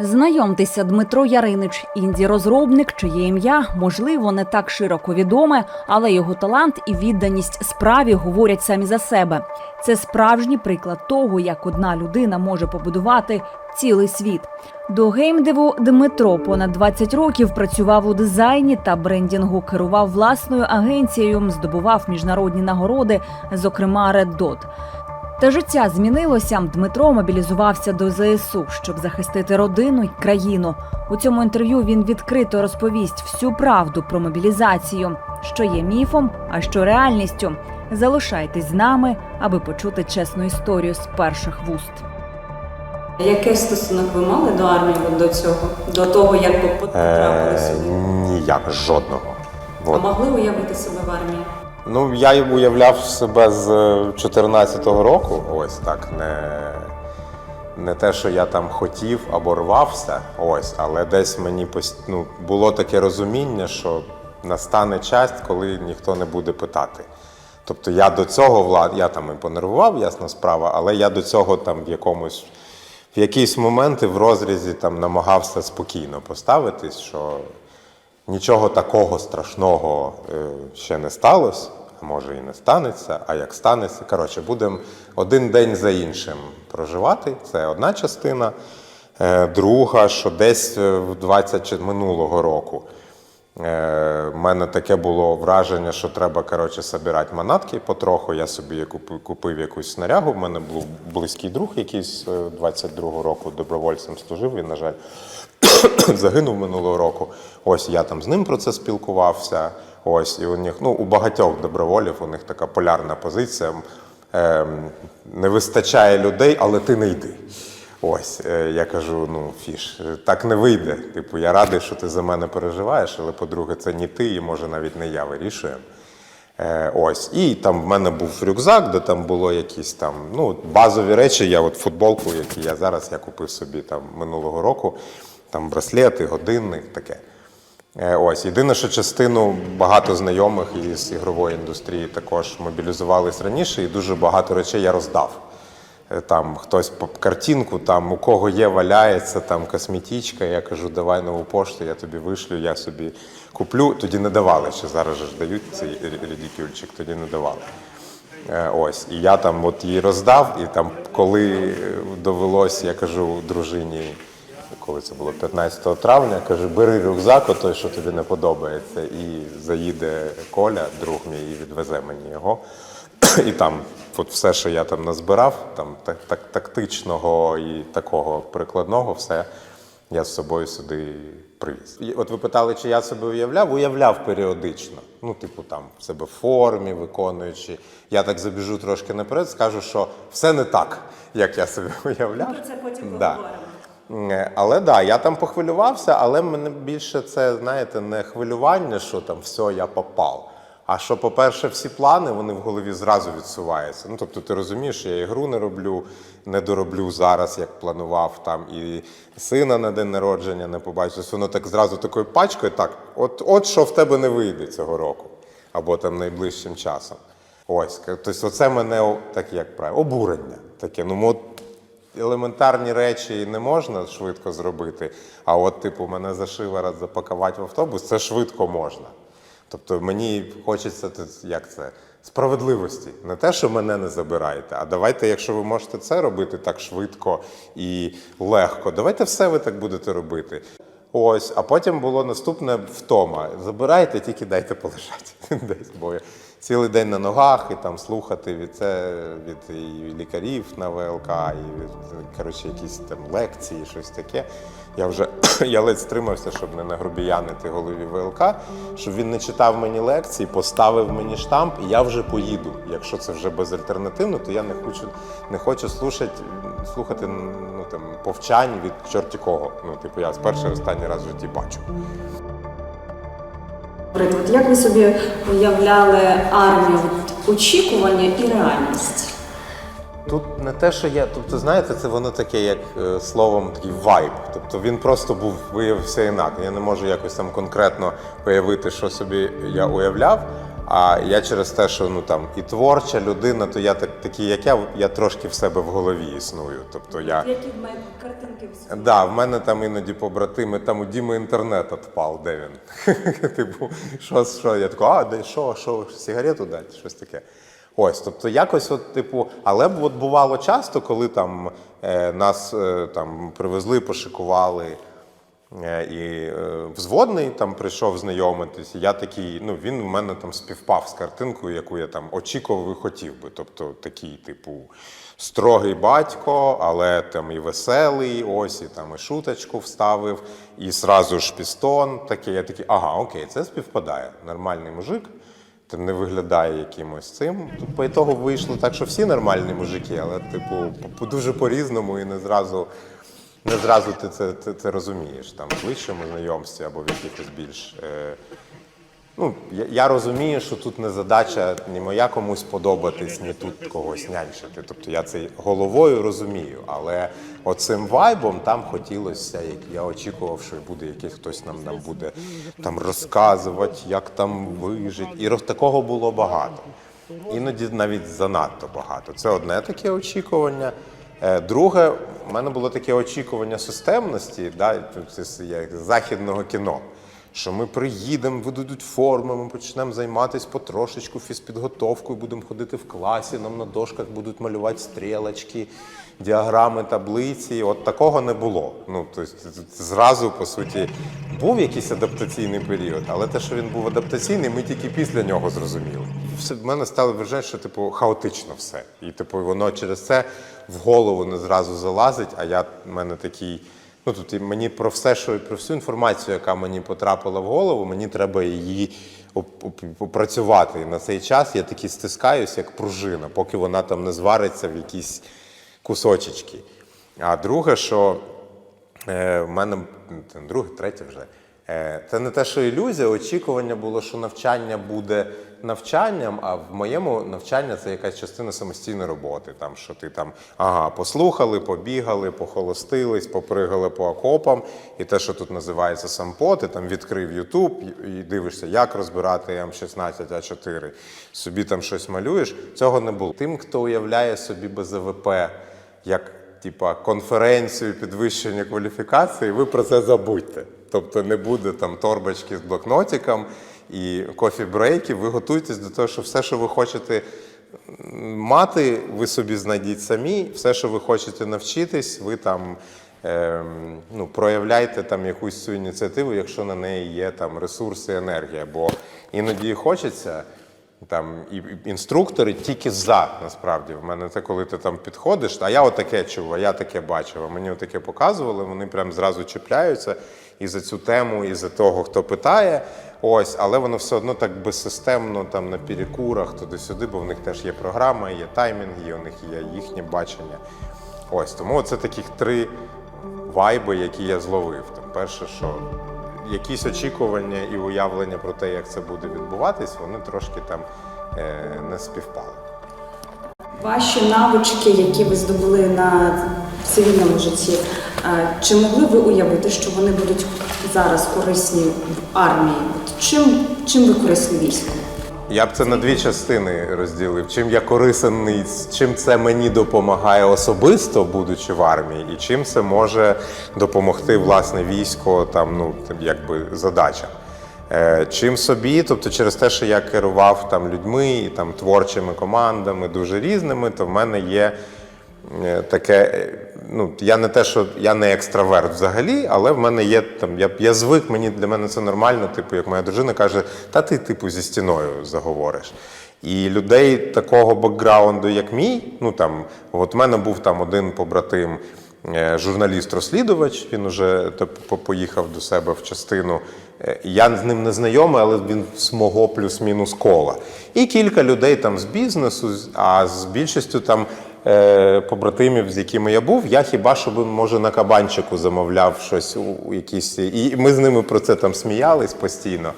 Знайомтеся, Дмитро Яринич, інді-розробник, чиє ім'я можливо не так широко відоме, але його талант і відданість справі говорять самі за себе. Це справжній приклад того, як одна людина може побудувати цілий світ. До геймдеву Дмитро понад 20 років працював у дизайні та брендінгу, керував власною агенцією, здобував міжнародні нагороди, зокрема Red Dot. Та життя змінилося. Дмитро мобілізувався до ЗСУ, щоб захистити родину й країну. У цьому інтерв'ю він відкрито розповість всю правду про мобілізацію, що є міфом, а що реальністю. Залишайтесь з нами, аби почути чесну історію з перших вуст. Який стосунок ви мали до армії до цього? До того, як ви потрапили Е, сюди? ніяк, жодного. А От. могли уявити себе в армії? Ну, я уявляв себе з 14-го року. Ось так. Не, не те, що я там хотів або рвався, ось, але десь мені ну, було таке розуміння, що настане час, коли ніхто не буде питати. Тобто я до цього влад, я там і понервував, ясна справа, але я до цього там в якомусь в якісь моменти в розрізі там намагався спокійно поставитись, що нічого такого страшного е, ще не сталося, а може і не станеться. А як станеться, коротше, будемо один день за іншим проживати. Це одна частина. Е, Друга, що десь е, в 20 минулого року. В мене таке було враження, що треба коротше, собирати манатки потроху. Я собі купив, якусь снарягу. В мене був близький друг, який з е, 22-го року добровольцем служив. Він, на жаль, загинув минулого року. Ось я там з ним про це спілкувався. Ось, і у них, ну, у багатьох доброволів у них така полярна позиція. Ем, не вистачає людей, але ти не йди. Ось, е, я кажу: ну, фіш, так не вийде. Типу, я радий, що ти за мене переживаєш, але по-друге, це не ти, і може навіть не я вирішуємо. Е, ось. І там в мене був рюкзак, де там було якісь там ну, базові речі. Я от футболку, яку я зараз я купив собі там минулого року, там браслети, годинник, таке. Е, Ось єдине, що частину багато знайомих із ігрової індустрії також мобілізувались раніше, і дуже багато речей я роздав. Е, Там хтось по картинку, там у кого є, валяється, там косметичка. Я кажу, давай нову пошту, я тобі вишлю, я собі куплю. Тоді не давали, ще зараз ж дають цей ре- тоді не давали. Е, Ось, і я там от її роздав, і там, коли довелось, я кажу дружині, коли це було 15 травня, кажу, бери рюкзак, отой, що тобі не подобається, і заїде Коля, друг мій, і відвезе мені його. І там от все, що я там назбирав, там так, так, тактичного і такого прикладного, все я з собою сюди привіз. І От ви питали, чи я себе уявляв? Уявляв періодично. Ну, типу, там в себе в формі, виконуючи. Я так забіжу трошки наперед, скажу, що все не так, як я собі уявляв. Про це потім поговоримо. Е, Але да, я там похвилювався, але мене більше це, знаєте, не хвилювання, що там все, я попав. А що, по-перше, всі плани вони в голові зразу відсуваються. Ну, тобто, ти розумієш, я ігру не роблю, не дороблю зараз, як планував, там і сина на день народження не. Тобто Воно так зразу такою пачкою, так, от, от що в тебе не вийде цього року, або там найближчим часом. Ось, тобто, оце мене так як правило, обурення. Таке, ну от елементарні речі не можна швидко зробити. А от, типу, мене за шиворот запакувати в автобус, це швидко можна. Тобто мені хочеться як це, справедливості. Не те, що мене не забираєте, а давайте, якщо ви можете це робити так швидко і легко, давайте все ви так будете робити. Ось, а потім було наступне втома. Забирайте, тільки дайте полежати десь. Бо цілий день на ногах і там слухати від це від і лікарів на ВЛК, і від коротше, якісь там лекції, щось таке. Я вже я ледь стримався, щоб не нагрубіянити голові ВЛК, щоб він не читав мені лекції, поставив мені штамп, і я вже поїду. Якщо це вже безальтернативно, то я не хочу, не хочу слухати, слухати ну, там, повчань від чорті кого. Ну, типу, я з перший останній раз в житті бачу. Наприклад, як ви собі уявляли армію очікування і реальність? Тут не те, що я, тобто, знаєте, це воно таке, як е, словом, такий вайб. Тобто він просто був виявився інакше. Я не можу якось там конкретно уявити, що собі я уявляв. А я через те, що ну там і творча людина, то я так такий, як я, я трошки в себе в голові існую. Тобто я. Які в мене картинки в Да, в мене там іноді побратими, там у Діми інтернет відпав, де він? типу, що, що? Я такий, а, де що, що, сигарету дати, щось таке. Ось, тобто якось, от, типу, але от бувало часто, коли там е, нас е, там привезли, пошикували. Е, І е, взводний там прийшов знайомитись. і Я такий, ну він в мене там співпав з картинкою, яку я там очікував і хотів би. Тобто такий, типу, строгий батько, але там і веселий, ось і там і шуточку вставив, і сразу ж пістон. Такий, я такий, ага, окей, це співпадає. Нормальний мужик. Там не виглядає якимось цим. Тут по ітогу вийшло так, що всі нормальні мужики, але, типу, дуже по-різному і не зразу не зразу ти це, це, це розумієш там в ближчому знайомстві або в якихось більш. Е, ну, я, я розумію, що тут не задача ні моя комусь подобатись, ні тут когось нянчити. Тобто я це головою розумію, але оцим вайбом там хотілося, як я очікував, що буде якийсь хтось нам, нам буде там розказувати, як там вижити. І такого було багато. Іноді навіть занадто багато. Це одне таке очікування. Е, Друге, в мене було таке очікування системності, да, як західного кіно. Що ми приїдемо, видадуть форми, ми почнемо займатися потрошечку фізпідготовкою, будемо ходити в класі, нам на дошках будуть малювати стрілочки, діаграми, таблиці. От такого не було. Ну, тобто, зразу, по суті, був якийсь адаптаційний період, але те, що він був адаптаційний, ми тільки після нього зрозуміли. Все в мене стало враження, що типу хаотично все. І типу воно через це в голову не зразу залазить, а я в мене такий. Ну і мені про все, що про всю інформацію, яка мені потрапила в голову, мені треба її оп- оп- опрацювати. І на цей час я таки стискаюсь, як пружина, поки вона там не звариться в якісь кусочечки. А друге, що е, в мене друге, третє вже. Е, Це не те, що ілюзія, очікування було, що навчання буде навчанням, а в моєму навчання це якась частина самостійної роботи. Там, що ти там ага, послухали, побігали, похолостились, попригали по окопам. І те, що тут називається сампо, ти там відкрив Ютуб і дивишся, як розбирати М16, А4, собі там щось малюєш. Цього не було. Тим, хто уявляє собі БЗВП як типа конференцію підвищення кваліфікації, ви про це забудьте. Тобто не буде там торбочки з блокнотиком і кофі-брейків. Ви готуйтесь до того, що все, що ви хочете мати, ви собі знайдіть самі. Все, що ви хочете навчитись, ви там ем, ну, проявляйте там якусь цю ініціативу, якщо на неї є там ресурси, енергія. Бо іноді хочеться. Там і інструктори тільки за насправді. В мене це коли ти там підходиш, а я отаке чув, а я таке бачив. А мені отаке показували, вони прям зразу чіпляються і за цю тему, і за того, хто питає. Ось, але воно все одно так безсистемно там на перекурах, туди-сюди, бо в них теж є програма, є таймінги, у них є їхнє бачення. Ось тому це таких три вайби, які я зловив. Там перше, що якісь очікування і уявлення про те, як це буде відбуватись, вони трошки там е, не співпали. Ваші навички, які ви здобули на цивільному житті, е, чи могли ви уявити, що вони будуть зараз корисні в армії? Чим, чим ви корисні війську? Я б це на дві частини розділив. Чим я корисний, чим це мені допомагає особисто, будучи в армії, і чим це може допомогти власне військо, там ну якби задачам. Е, чим собі, тобто через те, що я керував там людьми і там творчими командами, дуже різними, то в мене є таке. е, Ну, я не те, що я не екстраверт взагалі, але в мене є там. Я, я звик, мені для мене це нормально. Типу, як моя дружина каже, та ти, типу, зі стіною заговориш. І людей такого бекграунду, як мій, ну там, от в мене був там один побратим, е, журналіст-розслідувач. Він уже поїхав до себе в частину. Е, Я з ним не знайомий, але він з мого плюс-мінус кола. І кілька людей там з бізнесу, а з більшістю там е, побратимів, з якими я був, я хіба що би, може, на кабанчику замовляв щось у, якісь. І ми з ними про це там сміялись постійно.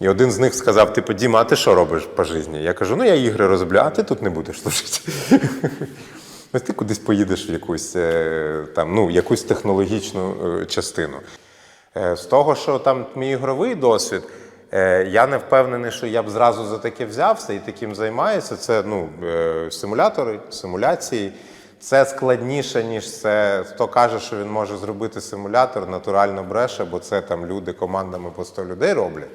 І один з них сказав: типу, Діма, а ти що робиш по житті? Я кажу, ну я ігри розробляю, а ти тут не будеш служити. Ось ти кудись поїдеш в якусь, е, там, ну, якусь технологічну е, частину. Е, З того, що там мій ігровий досвід, Е, я не впевнений, що я б зразу за таке взявся і таким займаюся. Це ну, е, симулятори, симуляції. Це складніше, ніж це. Хто каже, що він може зробити симулятор, натурально бреше, бо це там люди командами по 100 людей роблять.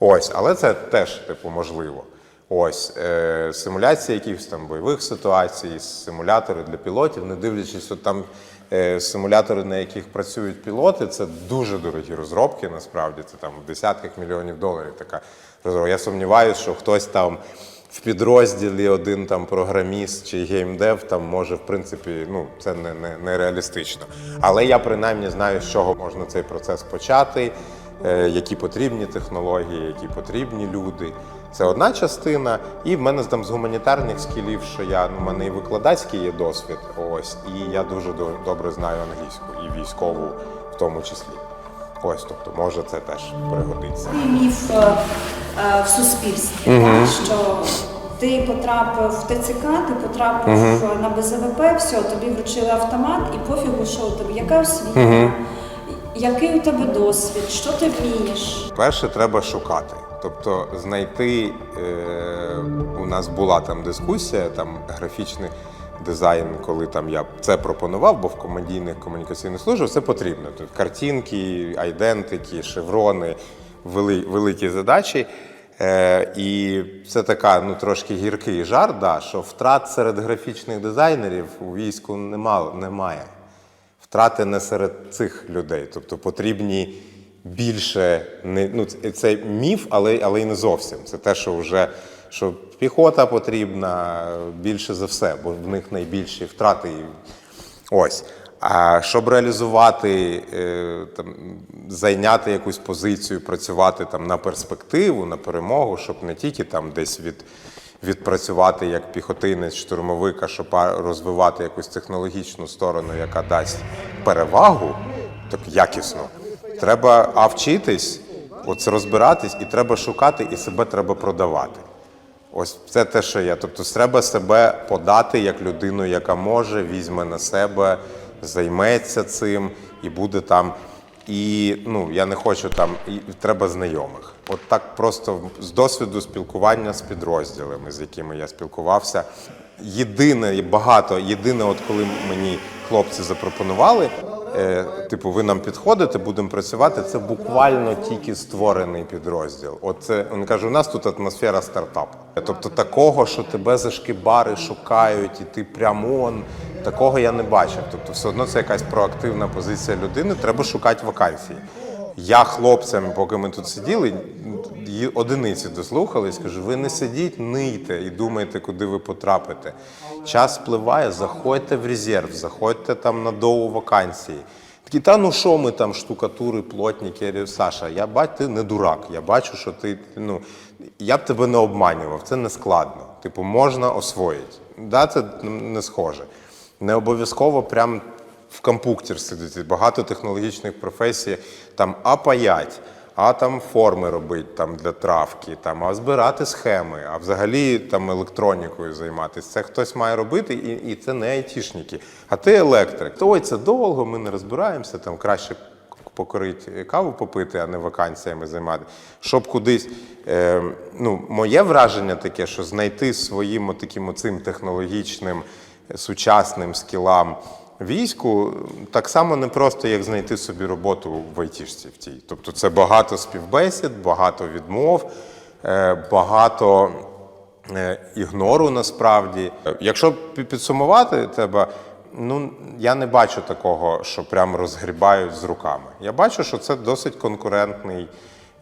Ось, але це теж типу можливо. Ось е, симуляції якихось там бойових ситуацій, симулятори для пілотів, не дивлячись, от там е, симулятори, на яких працюють пілоти, це дуже дорогі розробки. Насправді це там в десятках мільйонів доларів. Така розробка. Я сумніваюся, що хтось там в підрозділі один там програміст чи геймдев там може, в принципі, ну це не, не, не реалістично. Але я принаймні знаю, з чого можна цей процес почати е, які потрібні технології, які потрібні люди. Це одна частина. І в мене там з гуманітарних скілів, що я ну, в мене і викладацький є досвід. Ось, і я дуже до- добре знаю англійську і військову в тому числі. Ось, тобто, може, це теж пригодиться. міф е, е, в суспільстві, так, що ти потрапив в ТЦК, ти потрапив на БЗВП, все, тобі вручили автомат і пофігу, що у тебе, яка освіта, який у тебе досвід, що ти вмієш. Перше, треба шукати. Тобто знайти е, у нас була там дискусія, там графічний дизайн, коли там я це пропонував, бо в комедійних комунікаційних службах це потрібно. Тут картинки, айдентики, шеврони, вели, великі задачі. Е, і це така ну трошки гіркий жарт, да, що втрат серед графічних дизайнерів у війську нема, немає втрати не серед цих людей. Тобто потрібні більше не ну це- міф, але, але й не зовсім. Це те, що вже що піхота потрібна більше за все, бо в них найбільші втрати. Ось. А щоб реалізувати, е, там, зайняти якусь позицію, працювати там на перспективу, на перемогу, щоб не тільки там десь від, відпрацювати як піхотинець, штурмовик, а щоб розвивати якусь технологічну сторону, яка дасть перевагу, так якісно. Треба а вчитись, от розбиратись, і треба шукати, і себе треба продавати. Ось це те, що я. Тобто, треба себе подати як людину, яка може, візьме на себе, займеться цим і буде там. І ну, я не хочу там, і треба знайомих. От так просто з досвіду спілкування з підрозділами, з якими я спілкувався. Єдине, багато, єдине, от коли мені хлопці запропонували, типу, ви нам підходите, будемо працювати. Це буквально тільки створений підрозділ. От він каже, у нас тут атмосфера стартапу. Тобто такого, що тебе за шкібари шукають, і ти прямо он. Такого я не бачив. Тобто, все одно це якась проактивна позиція людини. Треба шукати вакансії. Я хлопцям, поки ми тут сиділи, одиниці дослухались, кажу, ви не сидіть, нийте і думайте, куди ви потрапите. Час спливає, заходьте в резерв, заходьте там на дову вакансії. Такі, та ну що ми там, штукатури, плотники, Саша, я бачу, ти не дурак. Я бачу, що ти, ну, я б тебе не обманював, це не складно. Типу, можна освоїти. Да, це не схоже. Не обов'язково прям в компуктер сидіти. Багато технологічних професій там а паять, а там форми робити там для травки, там, а збирати схеми, а взагалі там електронікою займатися. Це хтось має робити, і, і це не айтішники. А ти електрик. То ой, це довго, ми не розбираємося, там краще покорити каву попити, а не вакансіями займати. Щоб кудись. Е, ну, моє враження таке, що знайти своїм таким оцим технологічним сучасним скілам війську так само не просто, як знайти собі роботу в айтішці в тій. Тобто це багато співбесід, багато відмов, е, багато е, ігнору насправді. Якщо підсумувати тебе, ну я не бачу такого, що прям розгрібають з руками. Я бачу, що це досить конкурентний.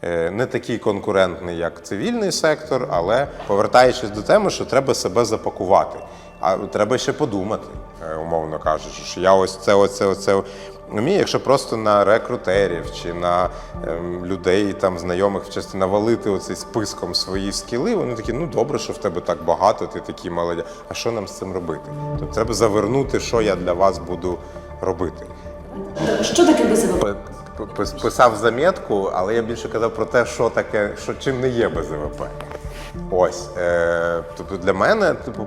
е, Не такий конкурентний, як цивільний сектор, але повертаючись до теми, що треба себе запакувати. А треба ще подумати, е, умовно кажучи, що я ось це, оце, оце вмію. Якщо просто на рекрутерів чи на ем, людей, там знайомих вчасти навалити оцей списком свої скіли, вони такі, ну добре, що в тебе так багато, ти такий молодя. А що нам з цим робити? Тобто треба завернути, що я для вас буду робити. Що таке БЗВП? Писав заметку, але я більше казав про те, що таке, що чим не є БЗВП. Ось. Е, тобто для мене, типу,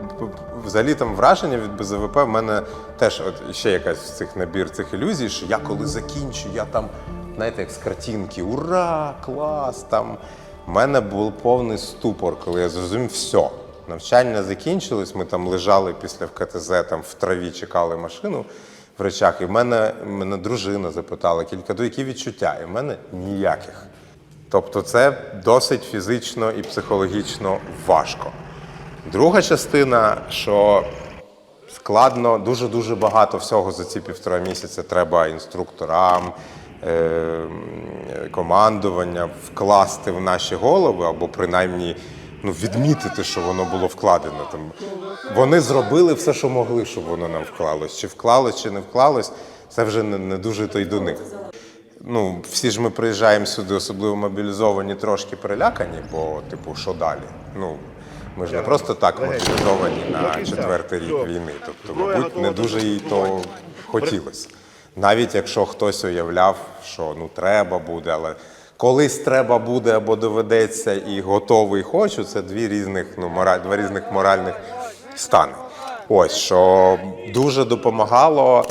взагалі там враження від БЗВП в мене теж от ще якась з цих набір цих ілюзій, що я коли закінчу, я там, знаєте, як з картинки, ура, клас! Там У мене був повний ступор, коли я зрозумів все. Навчання закінчилось, ми там лежали після ВКТЗ, там в траві чекали машину в речах. І в мене, мене дружина запитала кілька до які відчуття, і в мене ніяких. Тобто це досить фізично і психологічно важко. Друга частина, що складно, дуже-дуже багато всього за ці півтора місяця треба інструкторам, е, командування вкласти в наші голови, або принаймні ну, відмітити, що воно було вкладено. Там, вони зробили все, що могли, щоб воно нам вклалось. Чи вклалось, чи не вклалось, це вже не, дуже то й до них. Ну, всі ж ми приїжджаємо сюди, особливо мобілізовані, трошки перелякані, бо, типу, що далі? Ну, ми ж не просто так мобілізовані на четвертий рік війни. Тобто, мабуть, не дуже їй то хотілося. Навіть якщо хтось уявляв, що ну треба буде, але колись треба буде або доведеться і готовий, хочу, це дві різних, ну, мораль, два різних моральних стани. Ось що дуже допомагало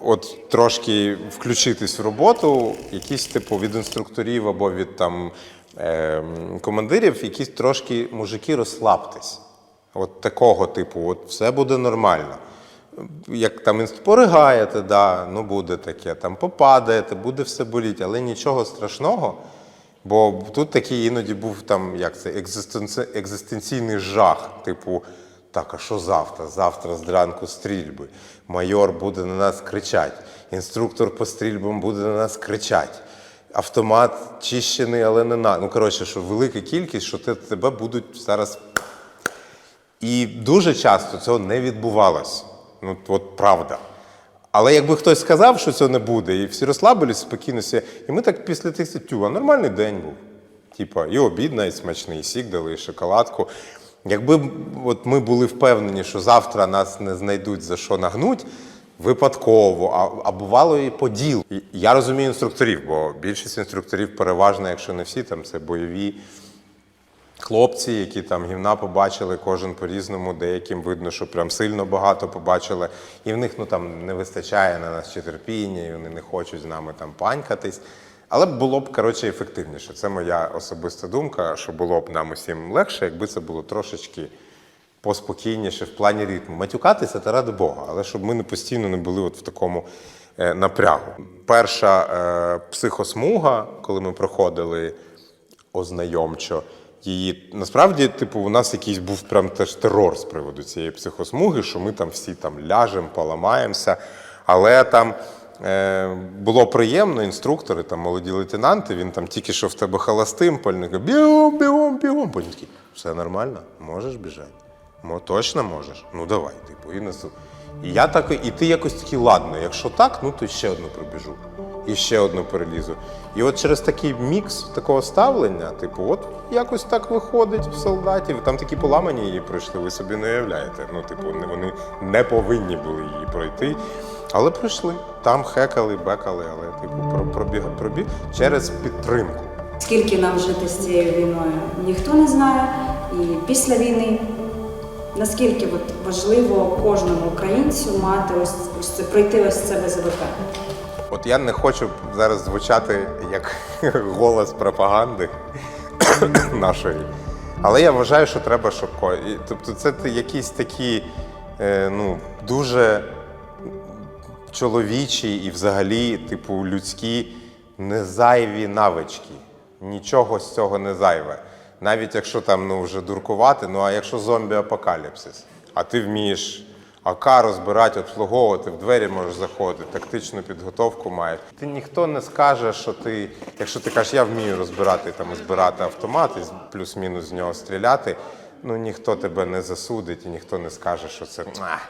от трошки включитись в роботу, якісь типу від інструкторів або від там е, командирів, якісь трошки мужики розслабтесь. От такого типу, от все буде нормально. Як там поригаєте, да, ну буде таке, там попадаєте, буде все боліти, але нічого страшного. Бо тут такий іноді був там, як це, екзистенці... екзистенційний жах, типу, так, а що завтра? Завтра зранку стрільби. Майор буде на нас кричати, інструктор по стрільбам буде на нас кричати. Автомат чищений, але не на. Ну, коротше, що велика кількість, що те- тебе будуть зараз і дуже часто цього не відбувалось. Ну, от правда. Але якби хтось сказав, що цього не буде, і всі розслабились спокійно, всі- і ми так після тих сетю, а нормальний день був. Типа, і обід навіть смачний, і сік дали, і шоколадку. Якби от ми були впевнені, що завтра нас не знайдуть за що нагнуть, випадково, а, а бувало і по ділу. Я розумію інструкторів, бо більшість інструкторів переважно, якщо не всі, там це бойові хлопці, які там гівна побачили, кожен по-різному, деяким видно, що прям сильно багато побачили, і в них ну там не вистачає на нас чи терпіння, і вони не хочуть з нами там панькатись. Але було б коротше ефективніше. Це моя особиста думка, що було б нам усім легше, якби це було трошечки поспокійніше в плані ритму. Матюкатися це ради Бога, але щоб ми не постійно не були от в такому е, напрягу. Перша е, психосмуга, коли ми проходили ознайомчо. Її насправді, типу, у нас якийсь був прям теж терор з приводу цієї психосмуги, що ми там всі там ляжемо, поламаємося. Але там було приємно, інструктори, там молоді лейтенанти, він там тільки що в тебе холостим, пальник, бігом, бігом, бігом. Потім такий, все нормально, можеш біжати? Мо, точно можеш? Ну давай, типу, і несу. І я так, і ти якось такий, ладно, якщо так, ну то ще одну прибіжу. І ще одну перелізу. І от через такий мікс такого ставлення, типу, от якось так виходить в солдатів. Там такі поламані її пройшли, ви собі не уявляєте. Ну, типу, вони не повинні були її пройти. Але пройшли. Там хекали, бекали, але типу пробіг, пробіг через підтримку. Скільки нам жити з цією війною, ніхто не знає. І після війни наскільки от важливо кожному українцю мати ось, ось це пройти ось це БЗВП? От я не хочу зараз звучати як голос пропаганди нашої. Але я вважаю, що треба, щоб Тобто, це якісь такі е, ну, дуже чоловічі і взагалі, типу, людські незайві навички. Нічого з цього не зайве. Навіть якщо там ну, вже дуркувати, ну а якщо зомбі-апокаліпсис, а ти вмієш АК розбирати, обслуговувати, в двері можеш заходити, тактичну підготовку маєш. Ти ніхто не скаже, що ти, якщо ти кажеш, я вмію розбирати там збирати автомат і плюс-мінус з нього стріляти, ну ніхто тебе не засудить і ніхто не скаже, що це «Ах,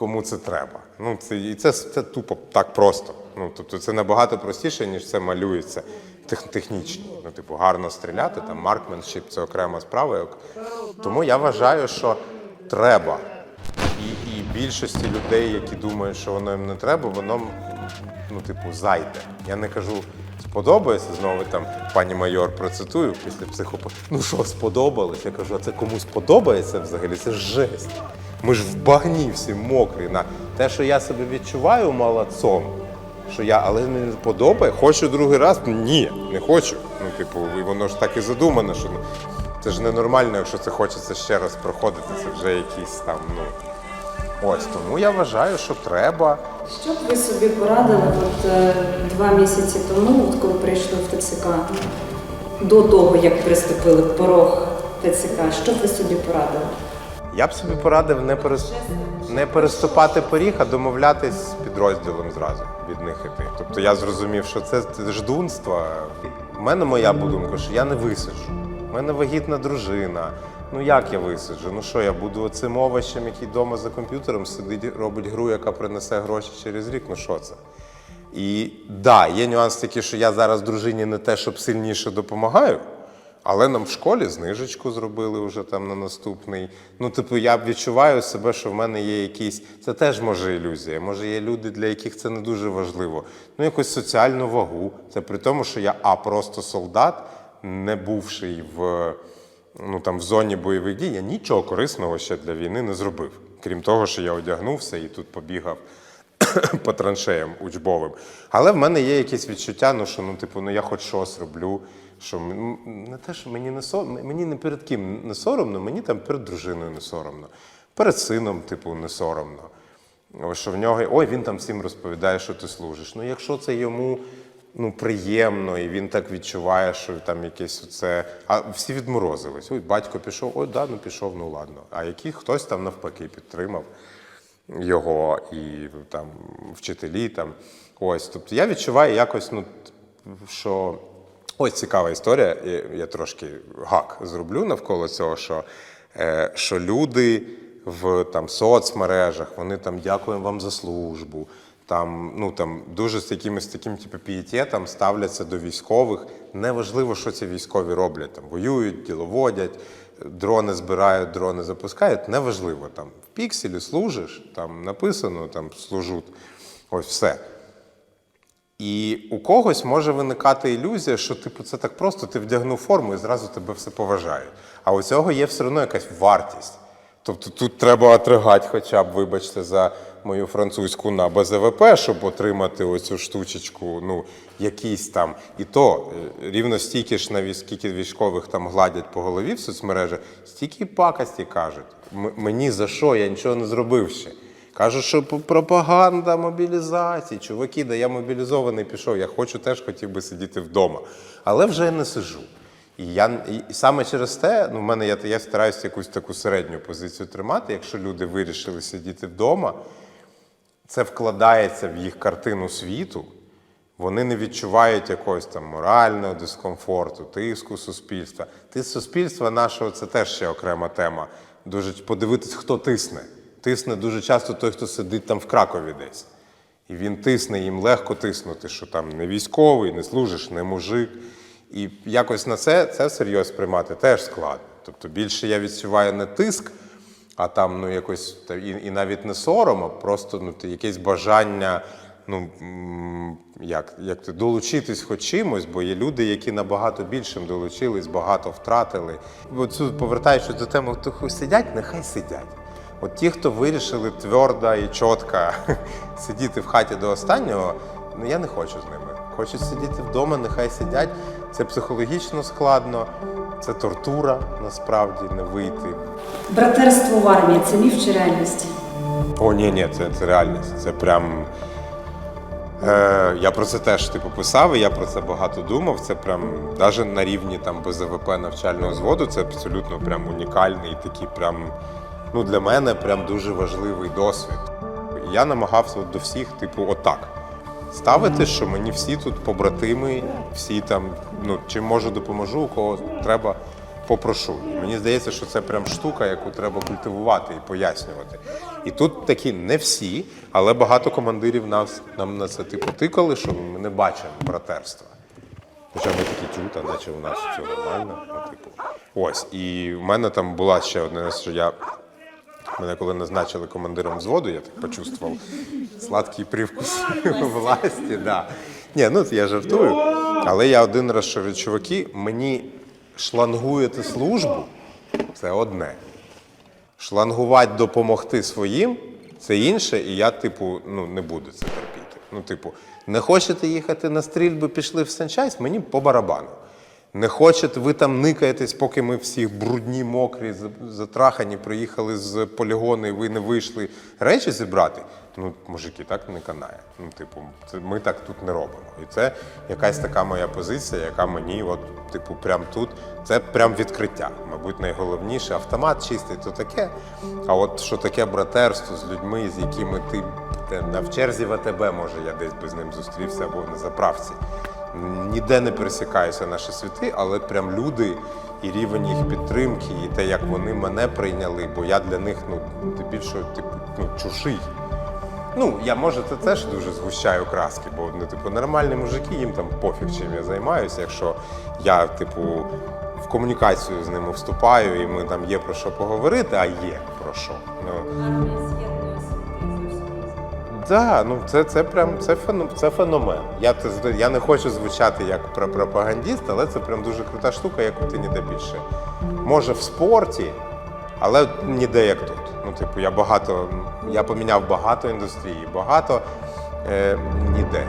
кому це треба. Ну це і це, це тупо так просто. Ну тобто це набагато простіше, ніж це малюється тех, технічно. Ну, типу, гарно стріляти, там маркменшіп це окрема справа. Тому я вважаю, що треба. І, і більшості людей, які думають, що воно їм не треба, воно ну, типу, зайде. Я не кажу, сподобається знову там пані майор процитую після психопа. Ну що, сподобалось? Я кажу, а це комусь подобається взагалі? Це жесть. Ми ж в багні всі мокрі. На те, що я себе відчуваю молодцом, що я, але не подобає, хочу другий раз? Ні, не хочу. Ну, типу, і воно ж так і задумано, що ну, це ж ненормально, якщо це хочеться ще раз проходити, це вже якісь там, ну. Ось тому я вважаю, що треба. Що б ви собі порадили от, е, два місяці тому, от коли прийшли в ТЦК, до того, як приступили порог ТЦК, що б ви собі порадили? Я б собі порадив не, перес... не переступати поріг, а домовлятись з підрозділом зразу від них іти. Тобто я зрозумів, що це ждунство. У мене моя думка, що я не висиджу. У мене вагітна дружина. Ну як я висиджу? Ну що, я буду оцим овощем, який вдома за комп'ютером сидить, робить гру, яка принесе гроші через рік. Ну що це? І да, є нюанс такий, що я зараз дружині не те, щоб сильніше допомагаю, але нам в школі знижечку зробили вже там на наступний. Ну, типу, я відчуваю себе, що в мене є якісь. Це теж може ілюзія. Може, є люди, для яких це не дуже важливо. Ну, якусь соціальну вагу. Це при тому, що я а просто солдат, не бувший в, ну, там, в зоні бойових дій, я нічого корисного ще для війни не зробив. Крім того, що я одягнувся і тут побігав по траншеям учбовим. Але в мене є якесь відчуття, ну що ну, типу, ну я хоч щось роблю. Що не те, що мені не соромно, мені не перед ким не соромно, мені там перед дружиною не соромно, перед сином, типу, не соромно. Що в нього, ой, він там всім розповідає, що ти служиш. Ну, якщо це йому ну, приємно, і він так відчуває, що там якесь оце. А всі відморозились. Ой, батько пішов, ой, да, ну пішов, ну ладно. А який хтось там навпаки підтримав його і там вчителі там. Ось. Тобто я відчуваю якось, ну, що ось цікава історія. Я, трошки гак зроблю навколо цього, що, е, що люди в там, соцмережах, вони там дякуємо вам за службу. Там, ну, там дуже з якимось таким типу, пієтетом ставляться до військових. Неважливо, що ці військові роблять. Там воюють, діловодять, дрони збирають, дрони запускають. Неважливо. Там в пікселі служиш, там написано, там служуть. Ось все. І у когось може виникати ілюзія, що типу це так просто, ти вдягнув форму і зразу тебе все поважають. А у цього є все одно якась вартість. Тобто тут треба отригати хоча б, вибачте, за мою французьку на БЗВП, щоб отримати оцю штучечку, ну, якийсь там. І то е, рівно стільки ж на скільки військових там гладять по голові в соцмережах, стільки пакості кажуть. Мені за що? Я нічого не зробив ще. Кажуть, що пропаганда мобілізації. Чуваки, да я мобілізований пішов. Я хочу теж хотів би сидіти вдома. Але вже я не сижу. І я і саме через те, ну, в мене я, я стараюся якусь таку середню позицію тримати. Якщо люди вирішили сидіти вдома, це вкладається в їх картину світу. Вони не відчувають якогось там морального дискомфорту, тиску суспільства. Тиск суспільства нашого це теж ще окрема тема. Дуже подивитись, хто тисне. Тисне дуже часто той, хто сидить там в Кракові десь. І він тисне, їм легко тиснути, що там не військовий, не служиш, не мужик. І якось на це це серйозно сприймати теж складно. Тобто більше я відчуваю не тиск, а там ну якось і, і навіть не сором, а просто ну, ти- якесь бажання. Ну як, як ти долучитись хоч чимось, бо є люди, які набагато більшим долучились, багато втратили. Оцю повертаючись до теми, хто сидять, нехай сидять. От ті, хто вирішили твердо і чітко сидіти в хаті до останнього, ну я не хочу з ними. Хочуть сидіти вдома, нехай сидять. Це психологічно складно, це тортура насправді не вийти. Братерство в армії це міф чи реальність? О, ні, ні, це, це реальність. Це прям. Е, я про це теж типу писав, і я про це багато думав. Це прям навіть на рівні там БЗВП навчального зводу, це абсолютно прям унікальний такий, прям ну для мене прям дуже важливий досвід. Я намагався до всіх, типу, отак. Ставити, що мені всі тут побратими, всі там, ну чим можу, допоможу, у кого треба, попрошу. Мені здається, що це прям штука, яку треба культивувати і пояснювати. І тут такі не всі, але багато командирів нас нам на це типу тикали, що ми не бачимо братерства. Хоча ми такі тю, та наче у нас все нормально. Ну, типу. Ось. І в мене там була ще одне, раз, що я Мене коли назначили командиром взводу, я так почувствував сладкий привкус власті. Да. Ні, ну я жартую. Але я один раз, що від чуваки, мені шлангуєте службу це одне. Шлангувати, допомогти своїм це інше, і я, типу, ну, не буду це терпіти. Ну, типу, не хочете їхати на стрільби, пішли в санчасть, мені по барабану. Не хочете, ви там никаєтесь, поки ми всі брудні, мокрі, затрахані, приїхали з полігону, і ви не вийшли речі зібрати. Ну, мужики, так не канає. Ну, типу, це ми так тут не робимо. І це якась така моя позиція, яка мені, от, типу, прям тут, це прям відкриття. Мабуть, найголовніше. Автомат чистий, то таке. А от що таке братерство з людьми, з якими ти на в черзі в АТБ, може, я десь би з ним зустрівся або на заправці. Ніде не пересікаються наші світи, але прям люди і рівень їх підтримки, і те, як вони мене прийняли, бо я для них ну більше типу ну, чужий. Ну, я може це теж дуже згущаю краски, бо ну, типу, нормальні мужики, їм там пофіг, чим я займаюся. Якщо я, типу, в комунікацію з ними вступаю, і ми там є про що поговорити, а є про що. Ну, Да, ну це, це прям це, феном, це феномен. Я, це, я не хочу звучати як про- пропагандіст, але це прям дуже крута штука, яку ти ніде більше. Може в спорті, але ніде як тут. Ну, типу, я багато, я поміняв багато індустрії, багато е, ніде.